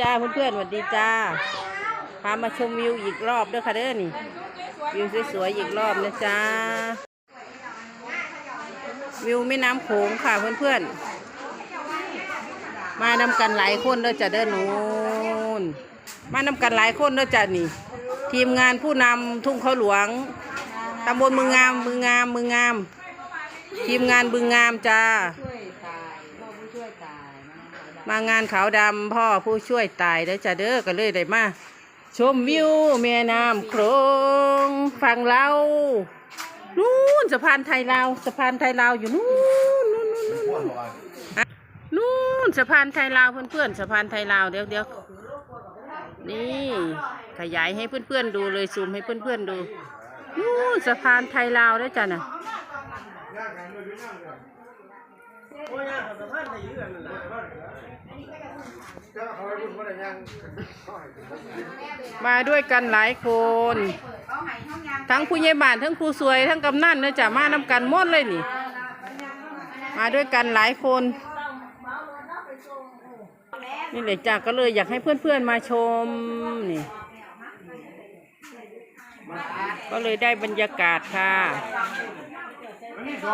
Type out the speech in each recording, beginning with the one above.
จ้าเพื่อนๆสวัสดีจ้า พามาชมวิวอีกรอบเด้วยค่ะเด้อนี่ วิวสวยๆอีกรอบนะจ้า วิวแม่น้ำโขงค่ะเพื่อนๆ มานำกันหลายคนเด้อจ้ะเด้อนูนมานำกันหลายคนเด้อจ้ะนี่ ทีมงานผู้นำทุ่งเขาหลวงตำบลมืองามมืองามมืองาม ทีมงานบึงงามจ้า ช่วยตายพ่อผู้ช่วยตายนะ มางานขาวดำพ่อผู้ช่วยตายเด้อจ้าเด้อก็เลยได้มาชมวิวแม่น้ำโขงฝั่งเรานู่นสะพานไทยลาวสะพานไทยลาวอยู่นู่นนู่นนู่นนู่นนู่นสะพานไทยลาวเพื่อนๆสะพานไทยลาวเดี๋ยวเดี๋ยวนี่ขยายให้เพื่อนๆดูเลยซูมให้เพื่อนๆดูนู่นสะพานไทยลาวเด้อจ้าน่ะมาด้วยกันหลายคน ทั้งผู้ใหญ่บ้านทั้งครูสวยทั้งกำนันเนอะจ้ะมานำกันหมดเลยนี่ มาด้วยกันหลายคน นี่เลยจ้ะก็เลยอยากให้เพื่อนๆมาชมนี่ ก็เลยได้บรรยากาศค่ะ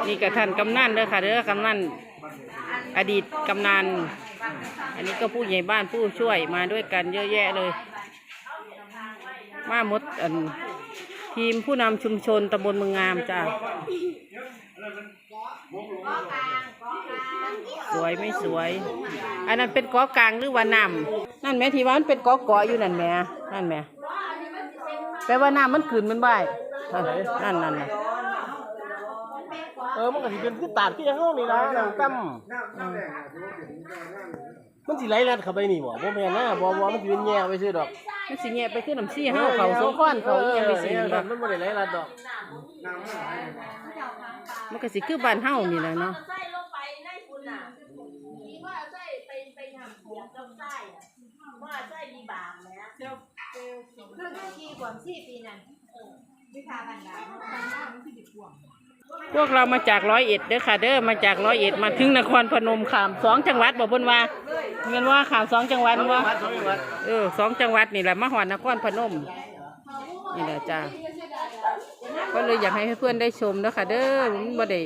นี่กับท่านกำนันเด้อค่ะเด้อกำนัน อดีตกำนัน อันนี้ก็ผู้ใหญ่บ้านผู้ช่วยมาด้วยกันเยอะแยะเลย มาหมดอันทีมผู้นำชุมชนตำบลเมืองงามจ้าสวยไม่สวย อันนั้นเป็นกาะกลางหรือว่าน้ำนั่นแม่ทีว่ามันเป็นกาะเกาะอยู่นั่นแม่นั่นแม่แปลว่าน้ำมันขืนมันบ่ายนั่นนั่นน่ะ เออมันก็สิเป็นคือตาดที่ยังเฮานี่ล่ะน้ำกั้มมันสิไหลลัดเข้าไปนี่บ่บ่แม่นนะบ่บ่มันสิเป็นแย่ไปซื่อดอกมันสิแงะไปขึ้นน้ำซี่เฮาเขาสงข้อนเขาอีหยังไปสิเออบ่มันบ่ได้ไหลลัดดอกมันก็สิคือบ้านเฮานี่แหละเนาะใส่ลงไปในคุณน่ะมีว่าใส่ไปไปทำเสียงต้องใส่อะว่าใส่ดีบางแล้วเดี๋ยวเดี๋ยวเรื่องที่ก่อนที่ปีนั้นวิชาบันดาล พวกเรามาจากร้อยเอ็ดเด้อค่ะเด้อมาจากร้อยเอ็ดมาถึงนครพนมขามสองจังหวัดบอกเพิ่นว่าเงินว่าขามสองจังหวัดว่าเออสองจังหวัดนี่แหละมาหอดนครพนมนี่แหละจ้าก็เลยอยากให้เพื่อนๆได้ชมเด้อค่ะเด้อมันบ่ได้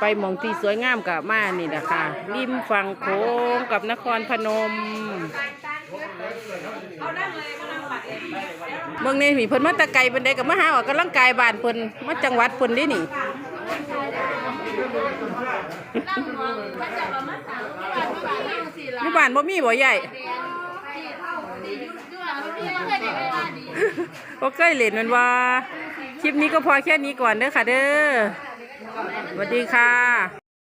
ไปมองที่สวยงามกับมานี่แหละคะริมฝั่งโขงกับนครพนมเมืองนี้มีเพิ่นมาตะไกลเป็นใดกับมาหาออกกำลังกายบ้านเพิ่นมาจังหวัดเพิ่น เดินี่อยู่บ้านบ่มีบ่ใหญ่บ่เคยเล่นแมันว่า คลิปนี้ก็พอแค่นี้ก่อนเด้อค่ะเด้อสวัสดีค่ะ